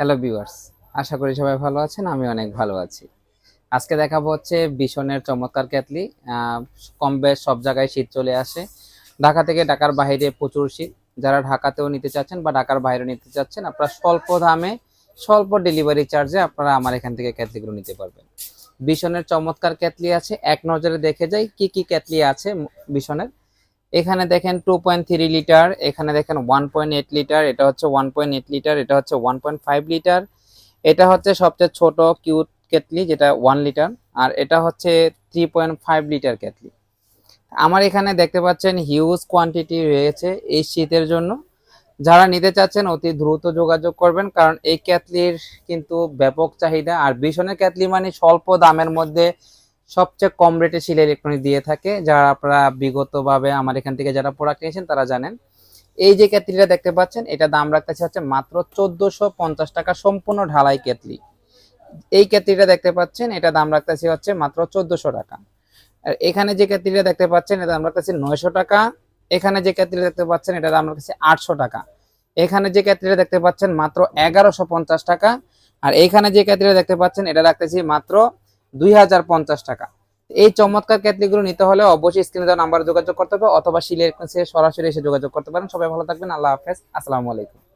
Hello viewers আশা করি সবাই ভালো আছেন, আমি অনেক ভালো আছি। আজকে দেখাবো হচ্ছে বিশনের চমৎকার ক্যাটলি। কম বেশ সব জায়গায় শীত চলে আসে। ঢাকা থেকে ঢাকার বাইরে প্রচুর শীত। যারা ঢাকাতেও নিতে চাচ্ছেন বা ঢাকার বাইরে নিতে চাচ্ছেন, আপনারা স্বল্প দামে, স্বল্প ডেলিভারি চার্জে আপনারা আমার এখান থেকে ক্যাটলিগুলো নিতে পারবেন। বিশনের চমৎকার ক্যাটলি আছে। এক নজরে দেখে যাই কি কি ক্যাটলি আছে বিশনের এখানে দেখেন টু পয়েন্ট থ্রি লিটার এখানে দেখেন ওয়ান পয়েন্ট এইট লিটার এটা হচ্ছে ওয়ান পয়েন্ট এইট লিটার এটা হচ্ছে ওয়ান পয়েন্ট ফাইভ লিটার এটা হচ্ছে সবচেয়ে ছোট কিউট কেটলি, যেটা ওয়ান লিটার আর এটা হচ্ছে three point five litre kettle. আমার এখানে দেখতে পাচ্ছেন হিউজ কোয়ান্টিটি রয়েছে এই শীতের জন্য। যারা নিতে চাচ্ছেন অতি দ্রুত যোগাযোগ করবেন, কারণ এই ক্যাটলির কিন্তু ব্যাপক চাহিদা, আর ভীষণের ক্যাটলি মানে স্বল্প দামের মধ্যে সবচেয়ে কম রেটে শিলা ইলেকট্রনিক দিয়ে থাকে, যারা আপনারা বিগতভাবে আমার এখান থেকে যারা প্রোডাক্ট নিয়েছেন তারা জানেন। এই যে কেতলিটা দেখতে পাচ্ছেন, এটা দাম রাখতেছে হচ্ছে মাত্র চোদ্দশো পঞ্চাশ টাকা সম্পূর্ণ ঢালাই কেতলি এই কেতলিটা দেখতে পাচ্ছেন, এটা দাম রাখতেছে হচ্ছে মাত্র চোদ্দশো টাকা। আর এখানে যে কেতলিটা দেখতে পাচ্ছেন, এটা দাম রাখতেছে নয়শো টাকা। এখানে যে কেতলিটা দেখতে পাচ্ছেন, এটা দাম রাখতেছে আটশো টাকা। এখানে যে কেতলিটা দেখতে পাচ্ছেন, মাত্র এগারোশো পঞ্চাশ টাকা। আর এখানে যে কেতলিটা দেখতে পাচ্ছেন, এটা রাখতেছি মাত্র দুই হাজার পঞ্চাশ টাকা। এই চমৎকার কেটলিগুলো নিতে হলে অবশ্যই স্ক্রিনে দেওয়া নাম্বারে যোগাযোগ করতে হবে অথবা কাছে সরাসরি এসে যোগাযোগ করতে পারেন। সবাই ভালো থাকবেন। আল্লাহ হাফেজ। আসসালামু আলাইকুম।